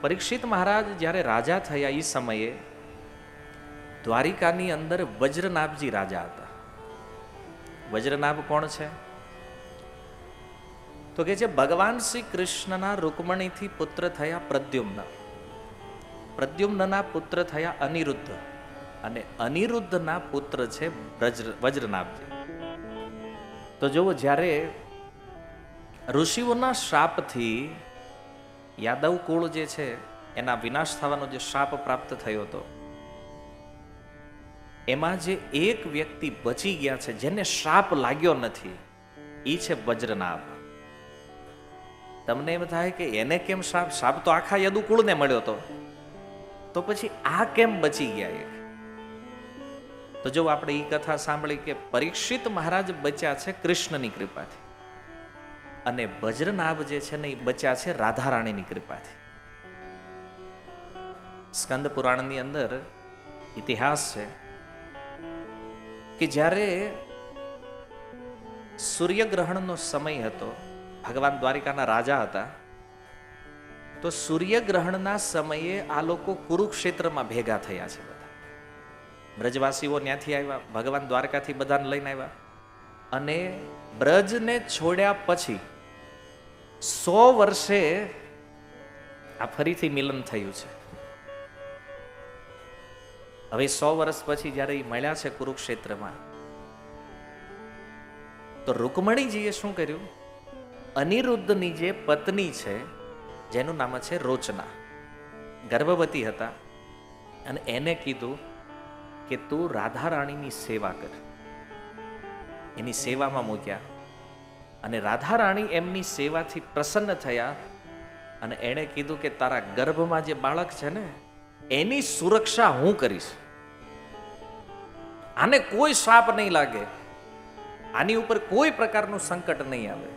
પરીક્ષિત મહારાજ જ્યારે રાજા થયા એ સમયે, દ્વારિકાની અંદર વજ્રનાભજી રાજા હતા. વજ્રનાભ કોણ છે? તો કે જે ભગવાન શ્રી કૃષ્ણના રૂકમણીથી પુત્ર થયા પ્રદ્યુમ્ન. પ્રદ્યુમ્નના પુત્ર થયા અનિરુદ્ધ અને અનિરુદ્ધના પુત્ર છે વજ્રનાભજી. તો જુઓ જ્યારે ઋષિઓના શ્રાપથી યાદવ કુળ જે છે, એના વિનાશ થવાનો જે શ્રાપ પ્રાપ્ત થયો હતો, એમાં જે એક વ્યક્તિ બચી ગયા છે, જેને શ્રાપ લાગ્યો નથી એ છે વજ્રનાભ. તમને એમ થાય કે એને કેમ શાપ? શાપ તો આખા યદુકુળને મળ્યો હતો તો પછી આ કેમ બચી ગયા એક તો જો આપણે એ કથા સાંભળી કે પરીક્ષિત મહારાજ બચ્યા છે કૃષ્ણની કૃપાથી. અને વજ્રનાભ જે છે ને, એ બચ્યા છે રાધારાણીની કૃપાથી. સ્કંદ પુરાણની અંદર ઇતિહાસ છે કે જ્યારે સૂર્યગ્રહણનો સમય હતો, ભગવાન દ્વારિકાના રાજા હતા, તો સૂર્યગ્રહણના સમયે આ લોકો કુરુક્ષેત્રમાં ભેગા થયા છે બધા. બ્રજવાસીઓ ત્યાંથી આવ્યા, ભગવાન દ્વારકાથી બધાને લઈને આવ્યા અને બ્રજને છોડ્યા પછી સો વર્ષે આ ફરીથી મિલન થયું છે. હવે સો વર્ષ પછી જ્યારે એ મળ્યા છે કુરુક્ષેત્રમાં, તો રૂકમણીજીએ શું કર્યું? અનિરુદ્ધની જે પત્ની છે, જેનું નામ છે રોચના, ગર્ભવતી હતા, અને એને કીધું કે તું રાધા રાણીની સેવા કર. એની સેવામાં મૂક્યા. અને રાધા રાણી એમની સેવાથી પ્રસન્ન થયા અને એણે કીધું કે તારા ગર્ભમાં જે બાળક છે ને, એની સુરક્ષા હું કરીશ. આને કોઈ શાપ નહીં લાગે. આની ઉપર કોઈ પ્રકારનું સંકટ નહીં આવે.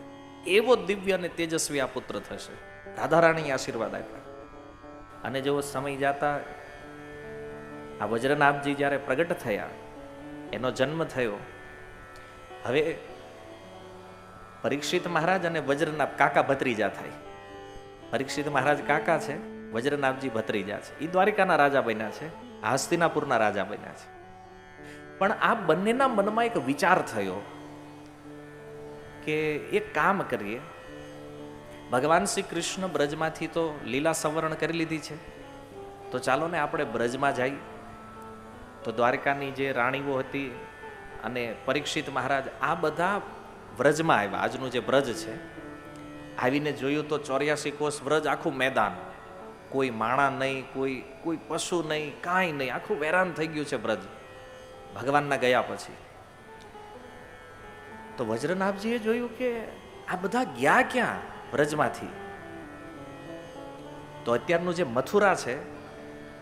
એવો દિવ્ય અને તેજસ્વી આ પુત્ર થશે. રાધારાણી આશીર્વાદ આપ્યા. અને જેવો સમય જાતા આ વજ્રનાથજી જ્યારે પ્રગટ થયા, એનો જન્મ થયો. હવે પરીક્ષિત મહારાજ અને વજ્રનાભ કાકા ભત્રીજા થાય. પરીક્ષિત મહારાજ કાકા છે, વજ્રનાથજી ભત્રીજા છે. એ દ્વારિકાના રાજા બન્યા છે, હાસ્તિનાપુરના રાજા બન્યા છે. પણ આ બંનેના મનમાં એક વિચાર થયો કે એક કામ કરીએ. ભગવાન શ્રી કૃષ્ણ બ્રજમાંથી તો લીલા સંવરણ કરી લીધી છે. તો ચાલો ને આપણે બ્રજમાં જઈએ. તો દ્વારકાની જે રાણીઓ હતી અને પરીક્ષિત મહારાજ, આ બધા વ્રજમાં આવ્યા. આજનું જે બ્રજ છે, આવીને જોયું તો ચોર્યાસી કોષ વ્રજ આખું મેદાન. કોઈ માણા નહીં, કોઈ કોઈ પશુ નહીં, કાંઈ નહીં. આખું વેરાન થઈ ગયું છે બ્રજ ભગવાનના ગયા પછી. તો વજ્રનાથજીએ જોયું કે આ બધા ગયા ક્યાં વ્રજમાંથી? તો અત્યારનું જે મથુરા છે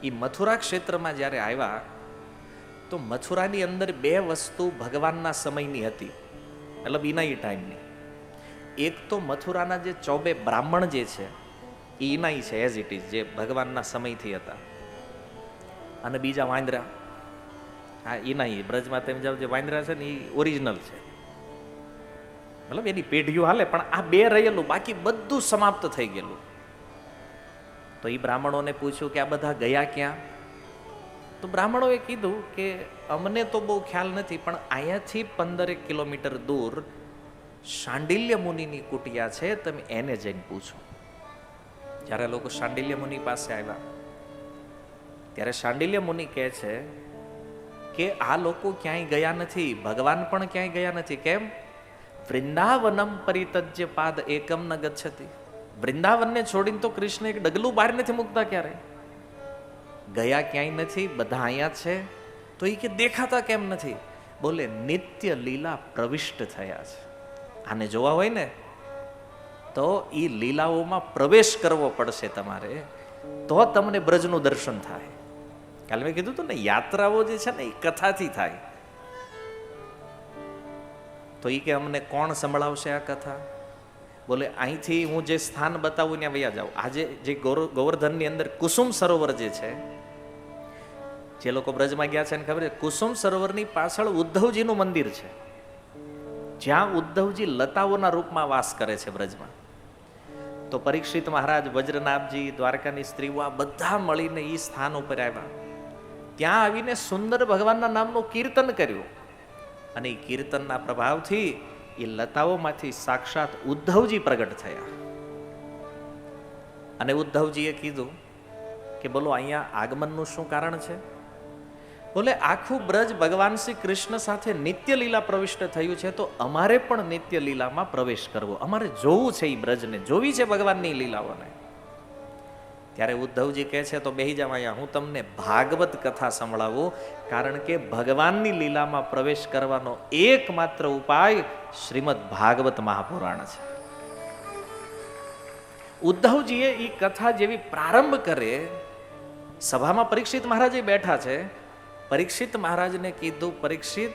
એ મથુરા ક્ષેત્રમાં જ્યારે આવ્યા, તો મથુરાની અંદર બે વસ્તુ ભગવાનના સમયની હતી. મતલબ એ ટાઈમની. એક તો મથુરાના જે ચોબે બ્રાહ્મણ જે છે એ એના છે એઝ ઇટ ઇઝ જે ભગવાનના સમયથી હતા. અને બીજા વાંદરા હા ઇનાઈ બ્રજમાં તેમ જાવ જે વાંદરા છે ને એ ઓરિજિનલ છે. મતલબ એની પેઢીઓ હાલે, પણ આ બે રહેલું, બાકી બધું સમાપ્ત થઈ ગયેલું. તો એ બ્રાહ્મણોને પૂછ્યું કે આ બધા ગયા ક્યાં? તો બ્રાહ્મણોએ કીધું કે અમને તો બહુ ખ્યાલ નથી, પણ અહીંયાથી પંદરેક કિલોમીટર દૂર શાંડિલ્ય મુનિની કુટિયા છે, તમે એને જઈને પૂછો. જ્યારે લોકો શાંડિલ્ય મુનિ પાસે આવ્યા, ત્યારે શાંડિલ્ય મુનિ કહે છે કે આ લોકો ક્યાંય ગયા નથી, ભગવાન પણ ક્યાંય ગયા નથી. કેમ? વૃંદાવનમ પરિતજ્ય પાદ એકમ ન ગચ્છતી. વૃંદાવનને છોડીને તો કૃષ્ણ એક ડગલું બહાર નથી મૂકતા ક્યારે? ગયા ક્યાંય નથી, બધા અહીંયા છે. તો એ કે દેખાતા કેમ નથી? બોલે, નિત્ય લીલા પ્રવિષ્ટ થયા છે. આને જોવા હોય ને, તો એ લીલાઓમાં પ્રવેશ કરવો પડશે તમારે, તો તમને બ્રજનું દર્શન થાય. કાલે મેં કીધું હતું ને, યાત્રાઓ જે છે ને એ કથાથી થાય. તો એ કે અમને કોણ સંભળાવશે આ કથા? બોલે, અહીંથી હું જે સ્થાન બતાવું ત્યાં વૈયા જાઉં. આજે જે ગોવર્ધનની અંદર કુસુમ સરોવર જે છે જે લોકો બ્રજમાં ગયા છે એને ખબર છે, કુસુમ સરોવરની પાછળ ઉદ્ધવજીનું મંદિર છે. જ્યાં ઉદ્ધવજી લતાઓના રૂપમાં વાસ કરે છે બ્રજમાં. તો પરીક્ષિત મહારાજ વજ્રનાથજી દ્વારકાની સ્ત્રીઓ આ બધા મળીને એ સ્થાન ઉપર આવ્યા. ત્યાં આવીને સુંદર ભગવાનના નામનું કીર્તન કર્યું. અને એ કીર્તનના પ્રભાવથી એ લતાઓમાંથી સાક્ષાત ઉદ્ધવજી પ્રગટ થયા. અને ઉદ્ધવજીએ કીધું કે બોલો, અહીંયા આગમનનું શું કારણ છે? બોલે આખું બ્રજ ભગવાન શ્રી કૃષ્ણ સાથે નિત્ય લીલા પ્રવિષ્ટ થયું છે, તો અમારે પણ નિત્ય લીલામાં પ્રવેશ કરવો. અમારે જોવું છે એ બ્રજને. જોવી છે ભગવાનની લીલાઓને. ત્યારે ઉદ્ધવજી કહે છે, તો બેહી જાવ અહીંયા. હું તમને ભાગવત કથા સંભળાવું. કારણ કે ભગવાનની લીલામાં પ્રવેશ કરવાનો એકમાત્ર ઉપાય શ્રીમદ ભાગવત મહાપુરાણ છે. ઉદ્ધવજીએ એ કથા જેવી પ્રારંભ કરે, સભામાં પરીક્ષિત મહારાજે બેઠા છે પરીક્ષિત મહારાજને કીધું, પરીક્ષિત,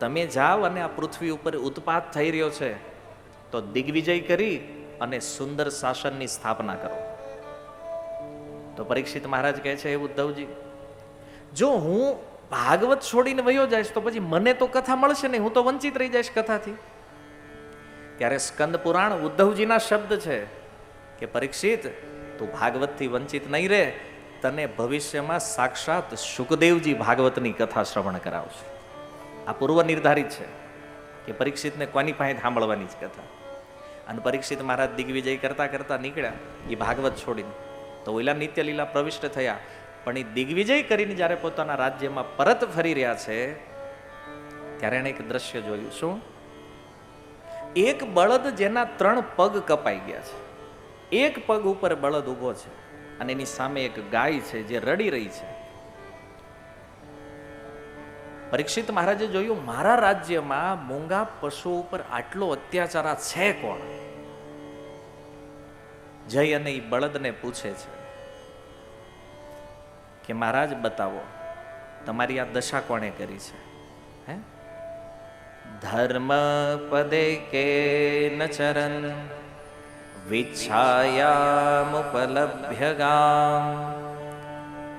તમે જાઓ અને આ પૃથ્વી ઉપર ઉત્પાત થઈ રહ્યો છે. તો દિગ્વિજય કરી અને સુંદર શાસનની સ્થાપના કરો. તો પરીક્ષિત મહારાજ કહે છે ઉદ્ધવજી, જો હું ભાગવત છોડીને વયો જઈશ, તો પછી મને તો કથા મળશે નહીં. હું તો વંચિત રહી જઈશ કથાથી. ત્યારે સ્કંદ પુરાણ ઉદ્ધવજીના શબ્દ છે કે, પરીક્ષિત, તું ભાગવતથી વંચિત નહીં રહે. તને ભવિષ્યમાં સાક્ષાત સુખદેવજી ભાગવતની કથા શ્રવણ કરાવશે. આ પૂર્વ નિર્ધારિત છે કે પરીક્ષિતને કોની પાસે સાંભળવાની જ કથા? અને પરીક્ષિત મહારાજ દિગ્વિજય કરતા કરતા નીકળ્યા એ ભાગવત છોડીને. તો ઓલા નિત્ય લીલા પ્રવિષ્ટ થયા. પણ એ દિગ્વિજય કરીને જ્યારે પોતાના રાજ્યમાં પરત ફરી રહ્યા છે, ત્યારે એણે એક દ્રશ્ય જોયું. શું? એક બળદ જેના ત્રણ પગ કપાઈ ગયા છે. એક પગ ઉપર બળદ ઊભો છે. અને એની સામે એક ગાય છે જે રડી રહી છે. પરીક્ષિત મહારાજે જોયું, મારા રાજ્યમાં મૂંગા પશુ ઉપર આટલો અત્યાચાર છે કોણ? જઈ અને એ બળદને પૂછે છે કે, મહારાજ, બતાવો, તમારી આ દશા કોણે કરી છે? હે? ધર્મ પદે કે ન ચરન વિચ્છાયામુપલભ્ય ગામ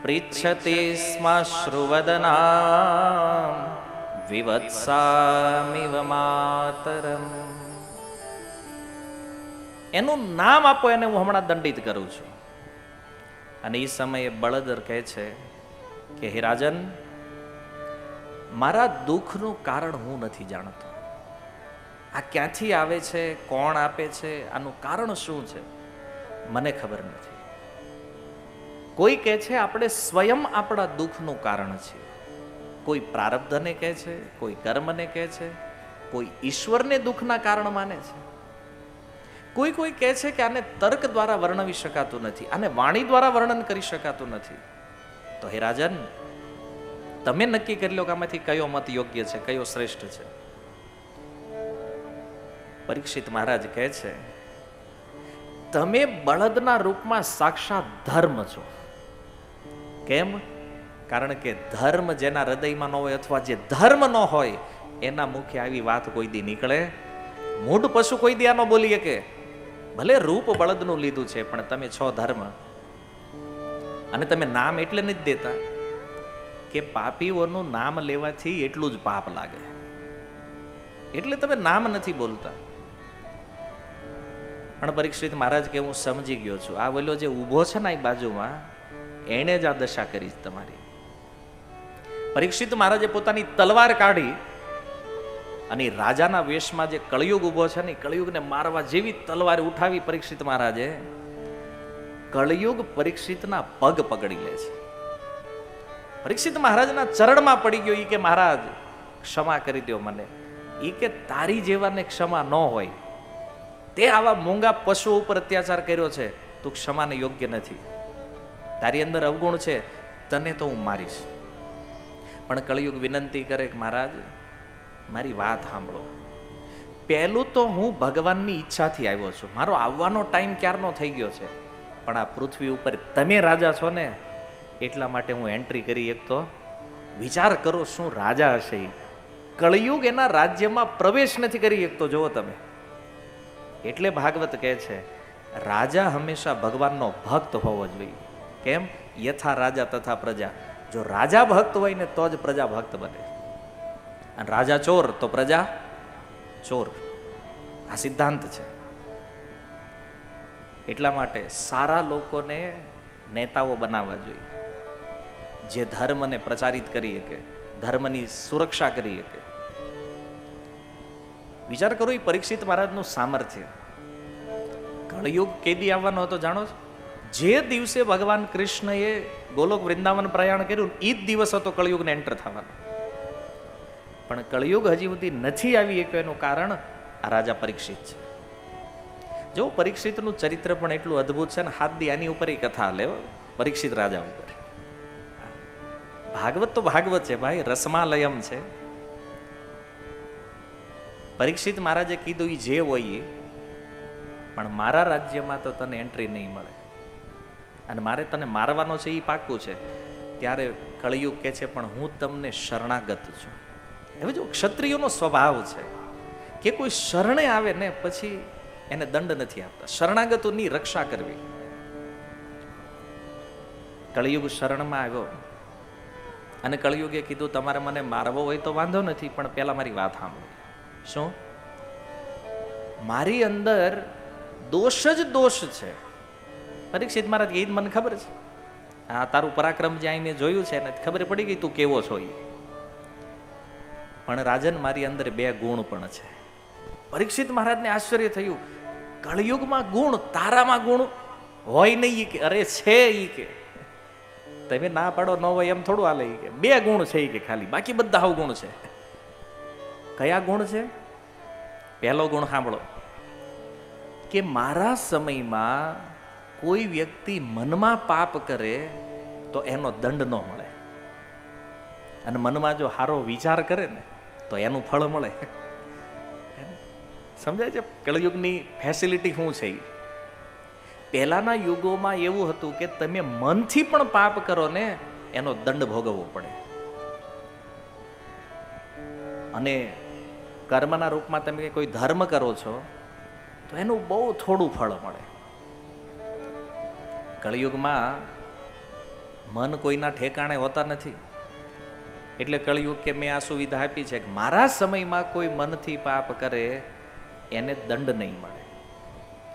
પૃચ્છતિ સ્માશ્રુવદના વિવત્સામિવ માતરમ એનું નામ આપો એને હું હમણાં દંડિત કરું છું. અને એ સમયે બળદર કહે છે કે, હે રાજન, મારા દુઃખનું કારણ હું નથી જાણતો. આ ક્યાંથી આવે છે? કોણ આપે છે? આનું કારણ શું છે? મને ખબર નથી. કોઈ કહે છે, આપણે સ્વયં આપણા દુઃખનું કારણ છીએ. કોઈ પ્રારબ્ધને કહે છે, કોઈ કર્મને કહે છે, કોઈ ઈશ્વરને દુઃખના કારણ માને છે. કોઈ કોઈ કહે છે કે આને તર્ક દ્વારા વર્ણવી શકાતું નથી, આને વાણી દ્વારા વર્ણન કરી શકાતું નથી. તો હે રાજન, તમે નક્કી કરી લો કે આમાંથી કયો મત યોગ્ય છે, કયો શ્રેષ્ઠ છે. પરીક્ષિત મહારાજ કહે છે, તમે બળદના રૂપમાં સાક્ષાત ધર્મ છો. કેમ? કારણ કે ધર્મ જેના હૃદયમાં ન હોય અથવા જે ધર્મ ન હોય, એના મુખે આવી વાત કોઈ દી નીકળે. મૂઢ પશુ કોઈ દી આનો બોલીએ કે ભલે રૂપ બળદનું લીધું છે, પણ તમે છો ધર્મ. અને તમે નામ એટલે નથી દેતા કે પાપીઓનું નામ લેવાથી એટલું જ પાપ લાગે. એટલે તમે નામ નથી બોલતા. પણ પરીક્ષિત મહારાજ કે હું સમજી ગયો છું. આ બોલ્યો જે ઊભો છે ને એ બાજુમાં, એણે જ આ દશા કરી તમારી. પરીક્ષિત મહારાજે પોતાની તલવાર કાઢી અને રાજાના વેશમાં જે કળિયુગ ઊભો છે ને કળિયુગને મારવા જેવી તલવાર ઉઠાવી પરીક્ષિત મહારાજે, કળિયુગ પરીક્ષિતના પગ પકડી લે છે. પરીક્ષિત મહારાજના ચરણમાં પડી ગયો એ કે, મહારાજ, ક્ષમા કરી દો મને. એ કે તારી જેવાને ક્ષમા ન હોય તે આવા મોંઘા પશુઓ ઉપર અત્યાચાર કર્યો છે, તું ક્ષમાને યોગ્ય નથી. તારી અંદર અવગુણ છે, તને તો હું મારીશ. પણ કળિયુગ વિનંતી કરે કે મહારાજ, મારી વાત સાંભળો. પહેલું તો હું ભગવાનની ઈચ્છાથી આવ્યો છું. મારો આવવાનો ટાઈમ ક્યારનો થઈ ગયો છે? પણ આ પૃથ્વી ઉપર તમે રાજા છો ને, એટલા માટે હું એન્ટ્રી કરી એક તો વિચાર કરો શું રાજા હશે કળિયુગ એના રાજ્યમાં પ્રવેશ નથી કરી શકતો, જુઓ તમે. એટલે ભાગવત કહે છે, રાજા હંમેશા ભગવાનનો ભક્ત હોવો જોઈએ. કેમ? યથા રાજા તથા પ્રજા. જો રાજા ભક્ત હોય ને, તો જ પ્રજા ભક્ત બને. અને રાજા ચોર, તો પ્રજા ચોર. આ સિદ્ધાંત છે. એટલા માટે સારા લોકોને નેતાઓ બનાવવા જોઈએ. જે ધર્મને પ્રચારિત કરી શકે ધર્મની સુરક્ષા કરી શકે વિચાર કરો, એ પરીક્ષિત મહારાજનું સામર્થ્ય. કળયુગ કેદી આવવાનો હતો, જાણો જે દિવસે ભગવાન કૃષ્ણએ ગોલોક વૃંદાવન પ્રયાણ કર્યું એ જ દિવસ હતો કળયુગને એન્ટર થવાનો. પણ કળયુગ હજી સુધી નથી આવી એક એનું કારણ આ રાજા પરીક્ષિત છે. જો પરીક્ષિતનું ચરિત્ર પણ એટલું અદ્ભુત છે ને, હાથ દી આની ઉપર એ કથા લે પરીક્ષિત રાજા ઉપર. ભાગવત તો ભાગવત છે, ભાઈ, રસમાલયમ છે. પરીક્ષિત મહારાજે કીધું એ જે હોય એ પણ મારા રાજ્યમાં તો તને એન્ટ્રી નહીં મળે. અને મારે તને મારવાનો છે એ પાક્કું છે. ત્યારે કળિયુગ કે છે, પણ હું તમને શરણાગત છું. હવે જો ક્ષત્રિયોનો સ્વભાવ છે કે કોઈ શરણે આવે ને પછી એને દંડ નથી આપતા. શરણાગતોની રક્ષા કરવી. કળિયુગ શરણમાં આવ્યો. અને કળિયુગે કીધું, તમારે મને મારવો હોય તો વાંધો નથી, પણ પહેલા મારી વાત સાંભળો. શું? મારી અંદર દોષ જ દોષ છે. પરીક્ષિત મહારાજ એ મને ખબર છે. આ તારું પરાક્રમ જે મેં જોયું છે ને ખબર પડી ગઈ, તું કેવો છો એ પણ રાજન, મારી અંદર બે ગુણ પણ છે. પરીક્ષિત મહારાજને આશ્ચર્ય થયું. કળયુગમાં ગુણ, તારામાં ગુણ હોય નહીં કે, અરે છે ઈ કે. તમે ના પાડો, ન હોય એમ થોડું હાલે કે. બે ગુણ છે એ કે ખાલી. બાકી બધા ગુણ છે. કયા ગુણ છે? પહેલો ગુણ સાંભળો. કે મારા સમયમાં કોઈ વ્યક્તિ મનમાં પાપ કરે તો એનો દંડ ન મળે. અને મનમાં જો સારો વિચાર કરે ને, તો એનું ફળ મળે. સમજાય છે? કળયુગની ફેસિલિટી શું છે પહેલાંના યુગોમાં એવું હતું કે તમે મનથી પણ પાપ કરો ને, એનો દંડ ભોગવવો પડે. અને કર્મના રૂપમાં તમે કોઈ ધર્મ કરો છો, તો એનું બહુ થોડું ફળ મળે. કળિયુગમાં મન કોઈના ઠેકાણે હોતા નથી. એટલે કળિયુગ કે મેં આ સુવિધા આપી છે કે મારા સમયમાં કોઈ મનથી પાપ કરે, એને દંડ નહીં મળે.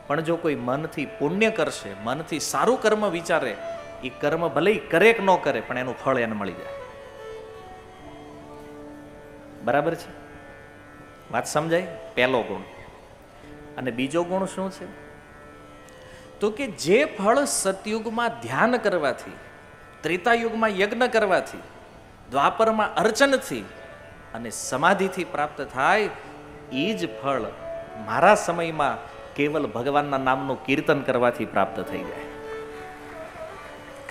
પણ જો કોઈ મનથી પુણ્ય કરશે, મનથી સારું કર્મ વિચારે એ કર્મ ભલે કરે કે ન કરે, પણ એનું ફળ એને મળી જાય. બરાબર છે? વાત સમજાય? પહેલો ગુણ. અને બીજો ગુણ શું છે? તો કે જે ફળ સતયુગમાં ધ્યાન કરવાથી, ત્રેતાયુગમાં યજ્ઞ કરવાથી, દ્વાપરમાં અર્ચનથી અને સમાધિથી પ્રાપ્ત થાય, એ જ ફળ મારા સમયમાં કેવલ ભગવાનના નામનું કીર્તન કરવાથી પ્રાપ્ત થઈ જાય.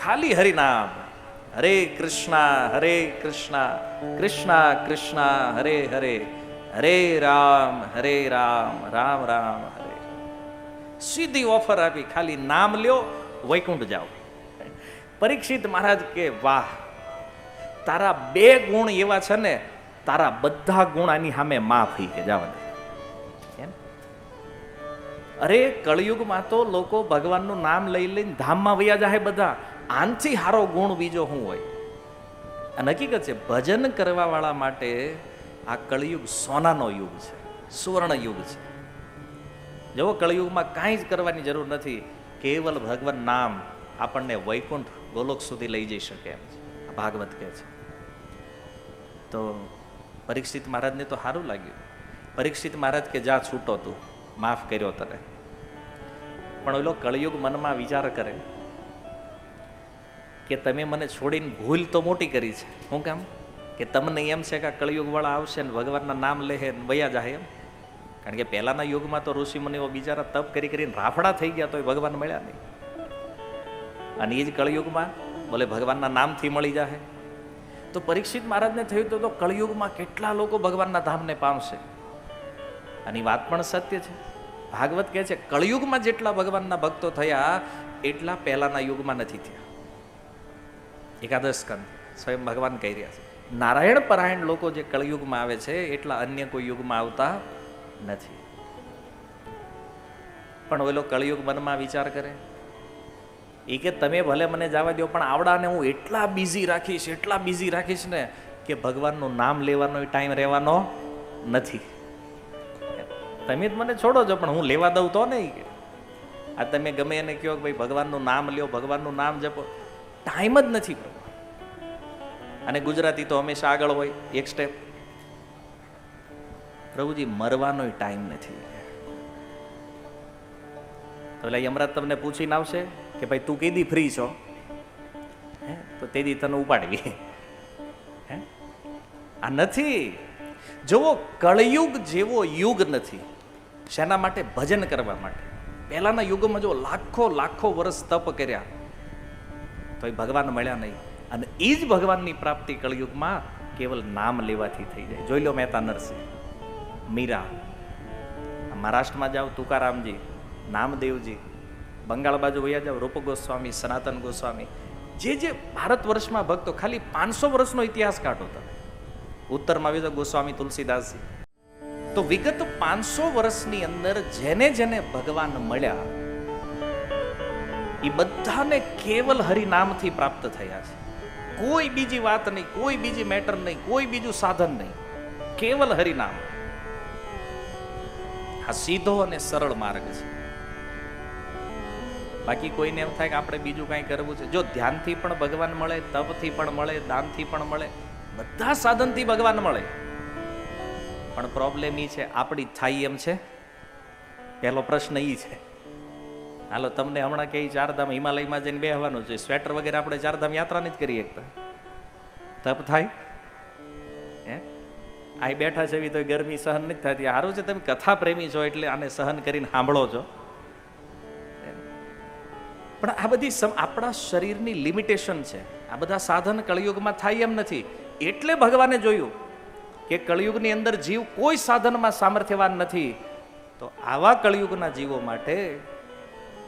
ખાલી હરિનામ. હરે કૃષ્ણ હરે કૃષ્ણ કૃષ્ણ કૃષ્ણ, હરે હરે. હરે રામ હરે રામ રામ રામ, હરે સીધી ઓફર આપી, ખાલી નામ લ્યો, વૈકુંઠ જાઓ. પરીક્ષિત મહારાજ કે, વાહ, તારા બે ગુણ એવા છે ને, તારા બધા ગુણ આની સામે માફી કે જાવ? અરે, કળયુગમાં તો લોકો ભગવાનનું નામ લઈ લઈને ધામમાં વયા જાય બધા. આનથી હારો ગુણ બીજો શું હોય? અને હકીકત છે ભજન કરવાવાળા માટે આ કળિયુગ સોનાનો યુગ છે સુવર્ણ યુગ છે. જેવો કળિયુગમાં કાંઈ જ કરવાની જરૂર નથી, કેવલ ભગવાન નામ આપણને વૈકુંઠ ગોલોક સુધી લઈ જઈ શકે એમ છે. આ ભાગવત કહે છે. તો પરીક્ષિત મહારાજને તો સારું લાગ્યું. પરીક્ષિત મહારાજ કે, જા, છૂટો તું. માફ કર્યો તને. પણ ઓલો કળિયુગ મનમાં વિચાર કરે કે, તમે મને છોડીને ભૂલ તો મોટી કરી છે. શું કામ કે તમને એમ છે કે આ કળયુગ આવશે ને ભગવાનના નામ લે વયા જાય એમ. કારણ કે પહેલાના યુગમાં તો ઋષિ મુનિઓ બિચારા તપ કરી કરીને રાફડા થઈ ગયા તો ભગવાન મળ્યા નહીં. અને એ જ કળયુગમાં બોલે ભગવાનના નામથી મળી જાય તો પરીક્ષિત મહારાજને થયું તો કળિયુગમાં કેટલા લોકો ભગવાનના ધામને પામશે? અને વાત પણ સત્ય છે. ભાગવત કહે છે, કળયુગમાં જેટલા ભગવાનના ભક્તો થયા, એટલા પહેલાના યુગમાં નથી થયા. એકાદશ સ્કંદ, સ્વયં ભગવાન કહી રહ્યા છે. નારાયણ પરાયણ લોકો જે કળયુગમાં આવે છે, એટલા અન્ય કોઈ યુગમાં આવતા નથી. પણ ઓલો કળયુગ મનમાં વિચાર કરે. એ કે તમે ભલે મને જવા દો પણ આવડાને હું એટલા બિઝી રાખીશ, એટલા બિઝી રાખીશ ને કે ભગવાનનું નામ લેવાનો ટાઈમ રહેવાનો નથી. તમે જ મને છોડો છો, પણ હું લેવા દઉં તો નહીં કે. આ તમે ગમે એને કહો કે ભાઈ ભગવાનનું નામ લ્યો, ભગવાનનું નામ જપો. ટાઈમ જ નથી અને ગુજરાતી તો હંમેશા આગળ હોય, એક સ્ટેપ પ્રભુજી, મરવાનો ટાઈમ નથી. તો એટલે યમરાજ તમને પૂછીને આવશે કે ભાઈ, તું કીધી ફ્રી છો? હે? તો તેથી તને ઉપાડવી. હે? આ નથી. જોવો કળયુગ જેવો યુગ નથી. શેના માટે? ભજન કરવા માટે. પહેલાના યુગમાં જો લાખો લાખો વર્ષ તપ કર્યા, તો એ ભગવાન મળ્યા નહીં. અને એ જ ભગવાનની પ્રાપ્તિ કળયુગમાં કેવલ નામ લેવાથી થઈ જાય. જોઈ લો મહેતા નરસિંહ, મીરા મહારાષ્ટ્રમાં જાઓ, તુકારામજી, નામદેવજી, બંગાળ બાજુ વયા જાઓ, રૂપ ગોસ્વામી, સનાતન ગોસ્વામી, જે જે ભારત વર્ષમાં ભક્તો, ખાલી પાંચસો વર્ષનો ઇતિહાસ કાઢો તમે. ઉત્તરમાં આવ્યો ગોસ્વામી તુલસીદાસજી. તો વિગત પાંચસો વર્ષની અંદર જેને જેને ભગવાન મળ્યા એ બધાને કેવલ હરિનામથી પ્રાપ્ત થયા છે. કોઈ બીજી વાત નહીં, કોઈ બીજી મેટર નહીં, કોઈ બીજું સાધન નહીં. કેવલ હરિનામ. આ સીધો અને સરળ માર્ગ છે. બાકી કોઈને એમ થાય કે આપણે બીજું કાંઈ કરવું છે. જો ધ્યાનથી પણ ભગવાન મળે, તપથી પણ મળે, દાનથી પણ મળે, બધા સાધનથી ભગવાન મળે. પણ પ્રોબ્લેમ એ છે, આપણી થાય એમ છે. પહેલો પ્રશ્ન એ છે. હાલો, તમને હમણાં કે ચારધામ હિમાલયમાં જઈને બેહવાનું છે. સ્વેટર વગેરે આપણે ચારધામ યાત્રા જ કરી શકતા તપ થાય? હે? આ બેઠા છે એવી તો ગરમી સહન નથી થતી. સારું છે, તમે કથા પ્રેમી છો એટલે આને સહન કરીને સાંભળો છો. પણ આ બધી આપણા શરીરની લિમિટેશન છે. આ બધા સાધન કળિયુગમાં થાય એમ નથી. એટલે ભગવાને જોયું કે કળિયુગની અંદર જીવ કોઈ સાધનમાં સામર્થ્યવાન નથી. તો આવા કળિયુગના જીવો માટે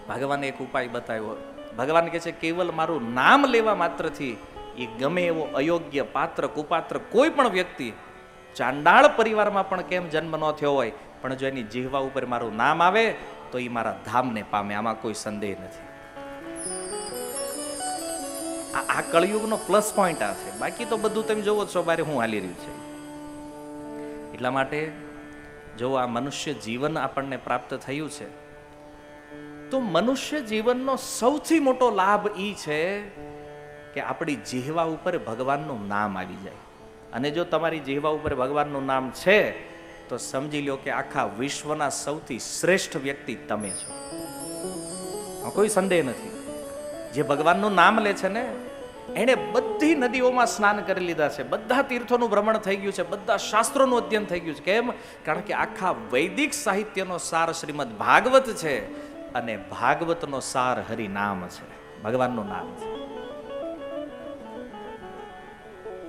ભગવાને એક ઉપાય બતાવ્યો. ભગવાન કહે છે, કેવલ મારું નામ લેવા માત્રથી એ ગમે એવો અયોગ્ય પાત્ર, કુપાત્ર કોઈ પણ વ્યક્તિ ચાંડાળ પરિવારમાં પણ કેમ જન્મ ન થયો હોય, પણ જો એની જીહવા ઉપર મારું નામ આવે, તો એ મારા ધામને પામે, આમાં કોઈ સંદેહ નથી. આ કળયુગનો પ્લસ પોઈન્ટ આ છે. બાકી તો બધું તમે જોવો છો, બારે હું હાલી રહ્યું છે. એટલા માટે જો આ મનુષ્ય જીવન આપણને પ્રાપ્ત થયું છે તો મનુષ્ય જીવનનો સૌથી મોટો લાભ એ છે કે આપણી જીહવા ઉપર ભગવાનનું નામ આવી જાય. અને જો તમારી જીહવા ઉપર ભગવાનનું નામ છે, તો સમજી લો કે આખા વિશ્વના સૌથી શ્રેષ્ઠ વ્યક્તિ તમે છો. કોઈ સંદેહ નથી. જે ભગવાનનું નામ લે છે ને, એણે બધી નદીઓમાં સ્નાન કરી લીધા છે. બધા તીર્થોનું ભ્રમણ થઈ ગયું છે. બધા શાસ્ત્રોનું અધ્યયન થઈ ગયું છે. કેમ? કારણ કે આખા વૈદિક સાહિત્યનો સાર શ્રીમદ ભાગવત છે. અને ભાગવતનો સાર હરિ નામ છે. ભગવાનનું નામ છે.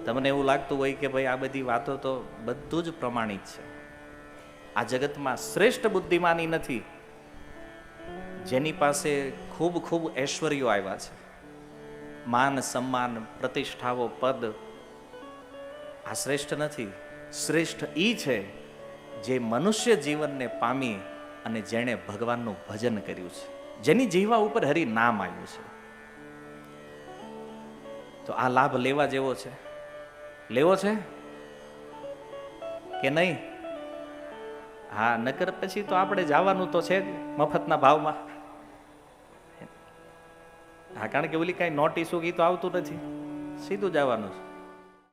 તમને એવું લાગતું હોય કે ભાઈ આ બધી વાતો તો બધું જ પ્રમાણિત છે. આ જગતમાં શ્રેષ્ઠ બુદ્ધિમાની નથી. જેની પાસે ખૂબ ખૂબ ઐશ્વર્યો આવ્યા છે. માન, સન્માન, પ્રતિષ્ઠાઓ, પદ આ શ્રેષ્ઠ નથી. શ્રેષ્ઠ ઈ છે જે મનુષ્ય જીવનને પામી અને જેણે ભગવાનનું ભજન કર્યું છે. જેની જીવા ઉપર હરી નામ આવ્યું છે. તો આ લાભ લેવા જેવો છે? લેવો છે? કે નહીં? હા, નકર પછી તો આપણે જવાનું તો છે જ મફતના ભાવમાં. હા, કારણ કે ઓલી કાંઈ નોટિસો ગીતો આવતું નથી. સીધું જવાનું છે.